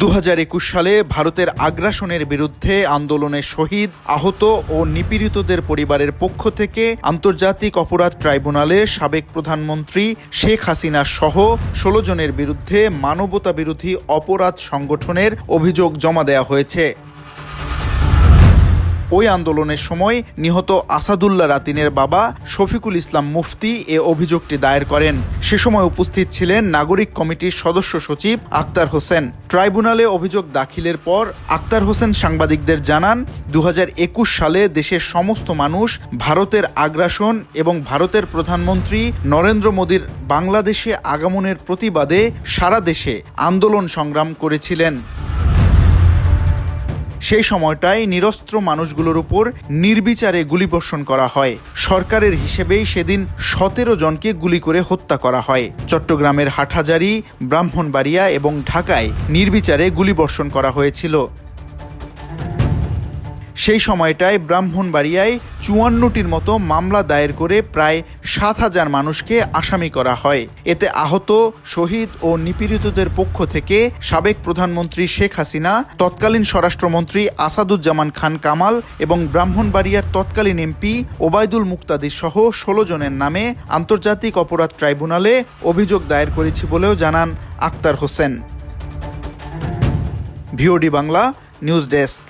দু হাজার একুশ সালে ভারতের আগ্রাসনের বিরুদ্ধে আন্দোলনে শহীদ, আহত ও নিপীড়িতদের পরিবারের পক্ষ থেকে আন্তর্জাতিক অপরাধ ট্রাইব্যুনালে সাবেক প্রধানমন্ত্রী শেখ হাসিনা সহ ষোলো জনের বিরুদ্ধে মানবতা বিরোধী অপরাধ সংগঠনের অভিযোগ জমা দেওয়া হয়েছে। ওই আন্দোলনের সময় নিহত আসাদুল্লাহ রাতিনের বাবা শফিকুল ইসলাম মুফতি এ অভিযোগটি দায়ের করেন। সে সময় উপস্থিত ছিলেন নাগরিক কমিটির সদস্য সচিব আক্তার হোসেন। ট্রাইব্যুনালে অভিযোগ দাখিলের পর আক্তার হোসেন সাংবাদিকদের জানান দু হাজার একুশ সালে দেশের সমস্ত মানুষ ভারতের আগ্রাসন এবং ভারতের প্রধানমন্ত্রী নরেন্দ্র মোদীর বাংলাদেশে আগমনের প্রতিবাদে সারা দেশে আন্দোলন সংগ্রাম করেছিলেন। সেই সময়টায় নিরস্ত্র মানুষগুলোর উপর নির্বিচারে গুলিবর্ষণ করা হয়। সরকারের হিসেবেই সেদিন সতেরো জনকে গুলি করে হত্যা করা হয়। চট্টগ্রামের হাটহাজারি, ব্রাহ্মণবাড়িয়া এবং ঢাকায় নির্বিচারে গুলিবর্ষণ করা হয়েছিল। সেই সময়টায় ব্রাহ্মণবাড়িয়ায় চুয়ান্নটির মতো মামলা দায়ের করে প্রায় সাত হাজার মানুষকে আসামি করা হয়। এতে আহত, শহীদ ও নিপীড়িতদের পক্ষ থেকে সাবেক প্রধানমন্ত্রী শেখ হাসিনা, তৎকালীন স্বরাষ্ট্রমন্ত্রী আসাদুজ্জামান খান কামাল এবং ব্রাহ্মণবাড়িয়ার তৎকালীন এমপি ওবায়দুল মুক্তাদি সহ ষোলো জনের নামে আন্তর্জাতিক অপরাধ ট্রাইব্যুনালে অভিযোগ দায়ের করেছি বলেও জানান Akter Hossain. VOD Bangla, news desk.